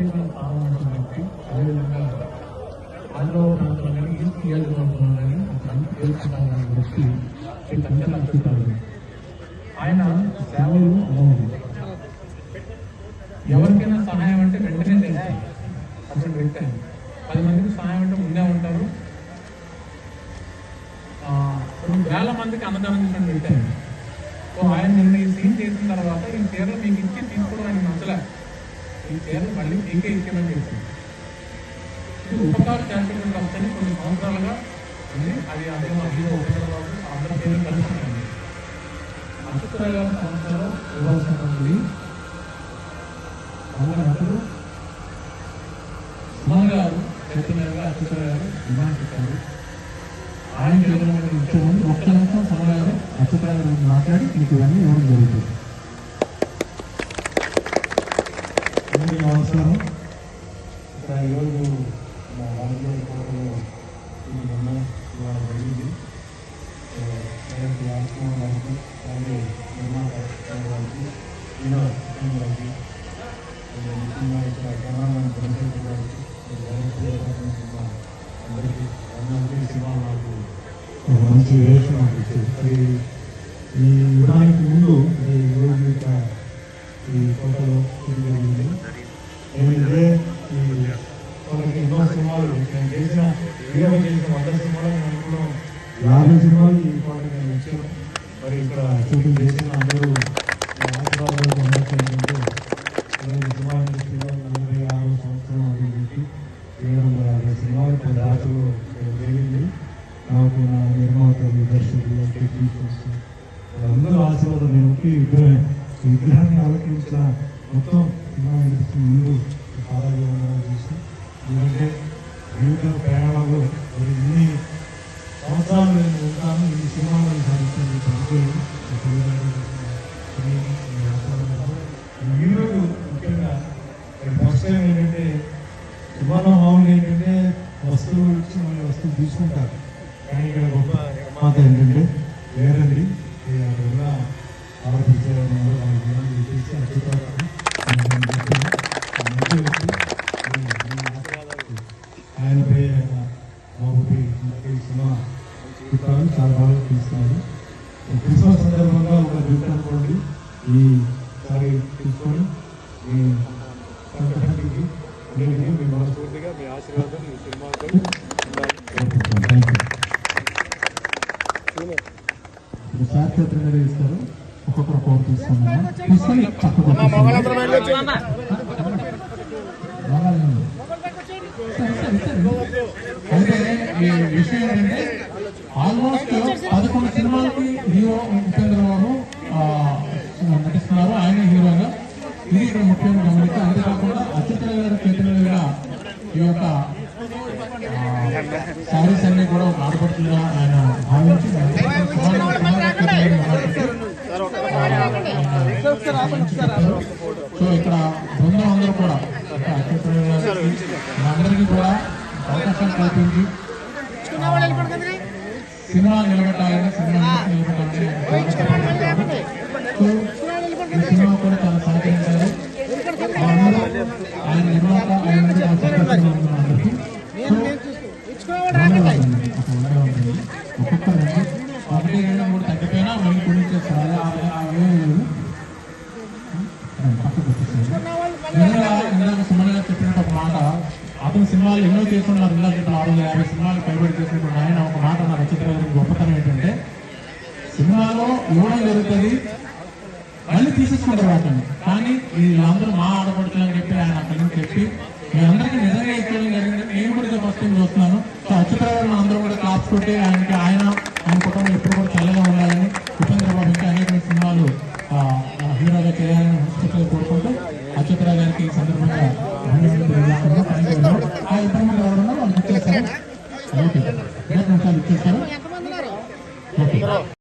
ప్రత్యేక స్థానం అదేవిధంగా ఆంధ్ర ప్రాంతం కానీ ఈస్ట్ నియోజకవర్గం కానీ ఒక అన్ని తెలుసుకున్న వ్యక్తి శ్రీ అద్భుతాలు ఆయన సేవలు అమోఘం ఎవరికైనా సహాయం అంటే వెంటనే చేస్తారు అసలు వ్యక్తి ఆయన. పది మందికి సహాయం అంటే ముందే ఉంటారు రెండు వేల మందికి అన్నదానం చేసిన వ్యక్తి ఆయన. సో ఆయన నిన్న ఈ సీన్ చేసిన తర్వాత ఈ చీరలు మీకు ఇచ్చి తీసుకోవడం ఆయన నచ్చలేదు ఈ మళ్ళీ మీకే ఇచ్చేమని ఇది ఉపకార చారిటబుల్ ట్రస్ట్ అని కొన్ని సంవత్సరాలుగా ఉంది అది అదే మా హీరో ఉపేంద్ర పేరు కలుస్తుంది అచ్యుతరావు గారి సంస్థలో ఇవ్వాల్సినటువంటి అప్పుడు సుమన్ గారు గారు ఆయన ఎదురుగా ఇచ్చే ముందు ఒక్క నిమిషం సుమన్ గారు అచ్యుతరావు గారు మాట్లాడి మీకు ఇవన్నీ ఇవ్వడం జరుగుతుంది అందరికీ నమస్కారం ఇక్కడ ఈరోజు మా రాజకీయ కోటలో ఈ బొమ్మ ఇవాళ జరిగింది. రాజకుమార్ గారికి అలాగే నిర్మాత గారికి కృష్ణ గారికి ముఖ్యంగా ఇక్కడ కెమెరామెన్ చంద్రశేఖర్ గారికి అందరికీ అందరికీ సినిమా నాకు ఒక మంచి వేషం నాకు ఇచ్చింది మరి ఈ విధానికి ముందు ఈరోజు ఇక్కడ ఈ కోటలో జరిగింది. నేను ఈ వాళ్ళకి ఎన్నో సినిమాలు నేను చేసిన హీరో చేసిన వంద సినిమాలు నేను అనుకున్నాం యాభై సినిమాలు ఈ పాట నేను వచ్చాను మరి ఇక్కడ షూటింగ్ చేసిన అందరూ సినిమా ఇండస్ట్రీలో నలభై ఆరు సంవత్సరం అభివృద్ధి ఏడు వందల యాభై సినిమాలు కొన్ని రాత్రులు జరిగింది. నాకు నా నిర్మాతలు దర్శకులు టెక్నీషియన్స్ అందరూ ఆశీర్వాదం నేను ఒకే విగ్రహం విగ్రహాన్ని ఆలోచించిన మొత్తం సినిమా ఇండస్ట్రీ ముందు పాదాభివందనాలు చేసి ఎందుకంటే జీవిత ప్రయాణంలో మరి ఇన్ని సంవత్సరాలు నేను ఉంటాను ఈ సినిమాలను సాధించాను పనిచేయను ఈరోజు ముఖ్యంగా ఫస్ట్ టైం ఏంటంటే విమానం మామూలు ఏంటంటే వస్తువులు ఇచ్చి మళ్ళీ వస్తువులు తీసుకుంటారు. కానీ ఇక్కడ గొప్ప మాత ఏంటంటే వేరండి అక్కడ ఉన్న ఆడపిచ్చారు వాళ్ళకి ఏమైనా చెప్పేసి ఈ సినిమా చుట్టాలు చాలా బాగా తీస్తున్నారు క్రిస్మస్ సందర్భంగా ఒక గిఫ్ట్ అనుకోండి. ఈసారి తీసుకొని మీ సంక్రాంతికి అందరికీ మీ మనస్ఫూర్తిగా మీ ఆశీర్వాదం ఈ సినిమాతో సార్ చేతుల మీద ఇస్తారు ఒక్కొక్కరు కోరు తీసుకున్నాము తీసుకొని విషయం ఏంటంటే ఆల్మోస్ట్ పదకొండు సినిమాలకి హీరో ఉపేంద్ర బాబు నటిస్తున్నారు. ఆయన హీరోగా. ఇది ఇక్కడ ముఖ్యంగా గమనిక అంతేకాకుండా అచ్యుతరావు గారు చేతుల మీద ఈ యొక్క శారీస్ అన్ని కూడా ఒక ఆడపడుతుందిగా ఆయన భావించి సో ఇక్కడ బృందం అందరూ కూడా ఇక్కడ అచ్యుతరావు గారికి అందరికీ కూడా అవకాశం కల్పించి సినిమా నిలబెట్టాలని సినిమా నిలబెట్టాలని సో ఈ సినిమా కూడా చాలా సహకరించారు ఆయన నిర్మాత ఆయన చాలా సంతోషంగా ఉంది అందరికీ సో ధన్యవాదాలు. ఒక వంద ఉంటుంది. ఒక్కొక్కరండి ఒకటి రెండు మూడు తగ్గిపోయినా మళ్ళీ కొన్ని చేస్తారు అదే ఆ- ఆ ఏమీ లేదు పక్కకు వచ్చేసేయండి. నిజంగా ఇందాక సుమన్ గారు చెప్పినట్టు ఒక మాట అతను సినిమాలు ఎన్నో చేస్తున్నారు. ఇందాక చెప్పిన ఆరు వందల యాభై సినిమాలు పైబడి చేసినప్పుడు ఆయన ఒక మాట నా రచిత గారి గొప్పతనం ఏంటంటే సినిమాలో ఇవ్వడం జరుగుతుంది మళ్ళీ తీసేసుకుంటారు వాటిని. కానీ వీళ్ళందరూ మా ఆడపడుతున్నారని చెప్పి ఆయన అక్కడి నుంచి చెప్పి మీ అందరికీ నిజంగా ఇచ్చేయడం జరిగింది. నేను కూడా ఫస్ట్ టైం చూస్తున్నాను. సో అచ్యుతరావు అందరూ కూడా క్లాప్స్ కొట్టి ఆయనకి ఆయన ఆయన కుటుంబం ఎప్పుడు కూడా చల్లగా ఉండాలని ఉపేంద్ర బాబు ఇంకా అనేక సినిమాలు ఆ, ఆ, హీరోగా చేయాలని మనస్ఫూర్తిగా కోరుకుంటూ అచ్యుతరావు గారికి ఈ సందర్భంగా ధన్యవాదాలు తెలియజేస్తున్నాను. Thank you very much. ఆ ఇద్దరు మంది ఎవరు ఉన్నారు వాళ్ళు ఓకే రెండు నిమిషాలు ఇచ్చేస్తారు ఓకే